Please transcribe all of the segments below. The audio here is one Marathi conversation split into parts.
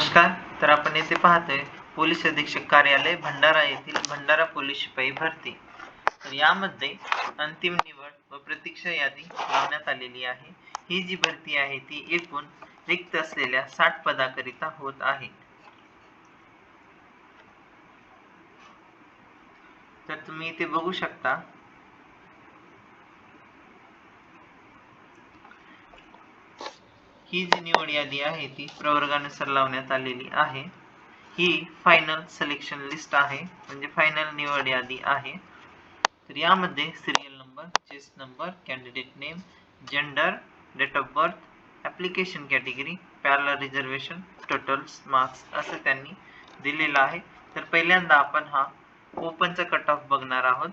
नमस्कार तर आपण येथे पाहतोय पोलीस अधीक्षक कार्यालय भंडारा येथील भंडारा पोलीस शिपाई भरती. तर यामध्ये अंतिम निवड व प्रतीक्षा यादी लावण्यात आलेली आहे. ही जी भरती आहे ती एकूण रिक्त असलेल्या साठ पदाकरिता होत आहे. तर तुम्ही इथे बघू शकता ही जी निवड यादी आहे ती प्रवर्गानुसार लावण्यात आलेली आहे. ही फायनल सिलेक्शन लिस्ट आहे म्हणजे फायनल निवड यादी आहे. तर यामध्ये serial number chest number candidate name gender date of birth application category parallel reservation total marks असं त्यांनी दिलेलं आहे. तर पहिल्यांदा आपण हा ओपनचा कट ऑफ बघणार आहोत.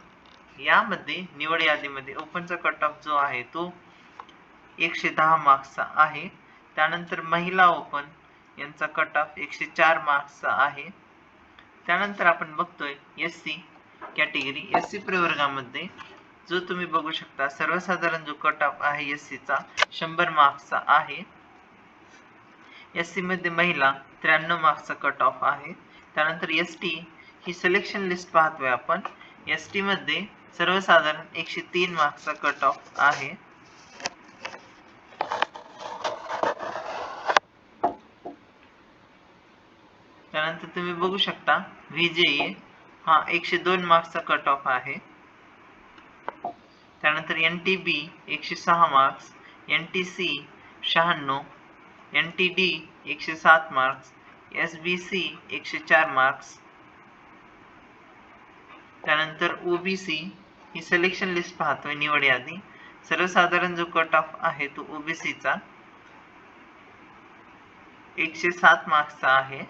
यामध्ये निवड यादीमध्ये ओपनचा कट ऑफ जो आहे तो एकशे दहा मार्क्सचा आहे. त्यानंतर महिला ओपन यांचा कट ऑफ एकशे चार मार्क्सचा आहे. त्यानंतर आपण बघतोय S C category S C प्रवर्गामध्ये जो तुम्ही बघू शकता सर्वसाधारण जो कट ऑफ आहे एस सीचा शंभर मार्क्सचा आहे. एस सी मध्ये महिला त्र्याण्णव मार्क्सचा कट ऑफ आहे. त्यानंतर एस टी ही सिलेक्शन लिस्ट पाहतोय आपण. एस टी मध्ये सर्वसाधारण एकशे तीन मार्क्सचा कट ऑफ आहे. त्यानंतर तुम्ही बघू शकता व्हीजेए हा एकशे दोन मार्क्सचा कट ऑफ़ आहे. त्यानंतर एन टी बी एकशे सहा मार्क्स एन टी सी शहाण्णव एन टी डी एकशे सात मार्क्स एस बी सी एकशे चार मार्क्स त्यानंतर ओबीसी ही सिलेक्शन लिस्ट पाहतोय निवड यादी सर्वसाधारण जो कट ऑफ़ आहे तो ओबीसीचा एकशे सात मार्क्सचा आहे.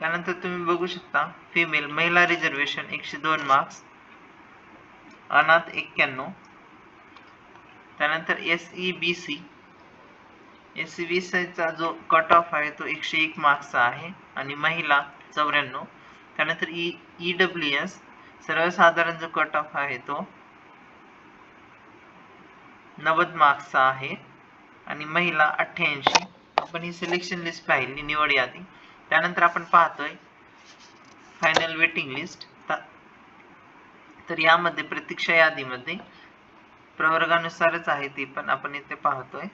त्यानंतर तुम्ही बघू शकता फिमेल महिला रिझर्वेशन एकशे दोन मार्क्स अनाथ एक्क्याण्णव. त्यानंतर S E B C S C B सीचा जो कट ऑफ आहे तो एकशे एक मार्क्सचा आहे आणि महिला चौऱ्याण्णव. त्यानंतर ई ई डब्ल्यू एस सर्वसाधारण जो कट ऑफ आहे तो नव्वद मार्क्सचा आहे आणि महिला अठ्ठ्याऐंशी. आपण ही सिलेक्शन लिस्ट पाहिली निवड यादी. त्यानंतर आपण पाहतोय फायनल वेटिंग लिस्ट तर यामध्ये प्रतीक्षा यादीमध्ये प्रवर्गानुसारच आहे ती पण आपण इथे पाहतोय.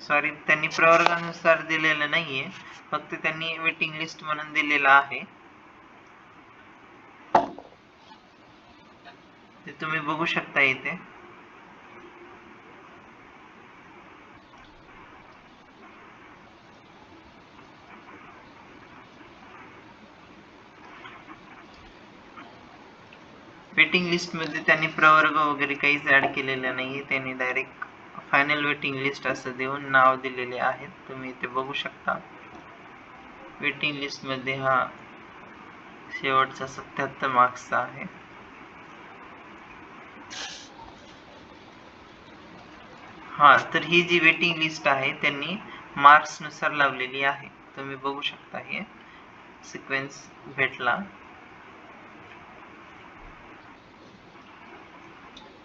सॉरी त्यांनी प्रवर्गानुसार दिलेलं नाहीये. फक्त त्यांनी वेटिंग लिस्ट म्हणून दिलेलं आहे. ते तुम्ही बघू शकता इथे. वेटिंग लिस्टमध्ये त्यांनी प्रवर्ग वगैरे काहीच ऍड केलेलं नाही त्यांनी डायरेक्ट फायनल वेटिंग लिस्ट असं देऊन नाव दिलेले आहेत. तुम्ही इथे बघू शकता. वेटिंग लिस्टमध्ये हा शेवटचा सत्याहत्तर मार्क्सचा आहे. हा तर ही जी वेटिंग लिस्ट आहे त्यांनी मार्क्सनुसार लावलेली आहे. तुम्ही बघू शकता हे. सिक्वेन्स भेटला.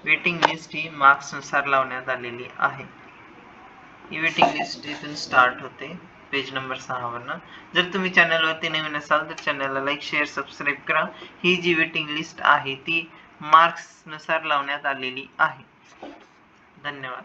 वेटिंग लिस्ट ही मार्क्सनुसार लावण्यात आलेली आहे. ही वेटिंग लिस्ट इथून स्टार्ट होते पेज नंबर सहावरनं जर तुम्ही चॅनलवरती नवीन असाल तर चॅनलला लाईक शेअर सबस्क्राईब करा. ही जी वेटिंग लिस्ट आहे ती मार्क्सनुसार लावण्यात आलेली आहे. धन्यवाद.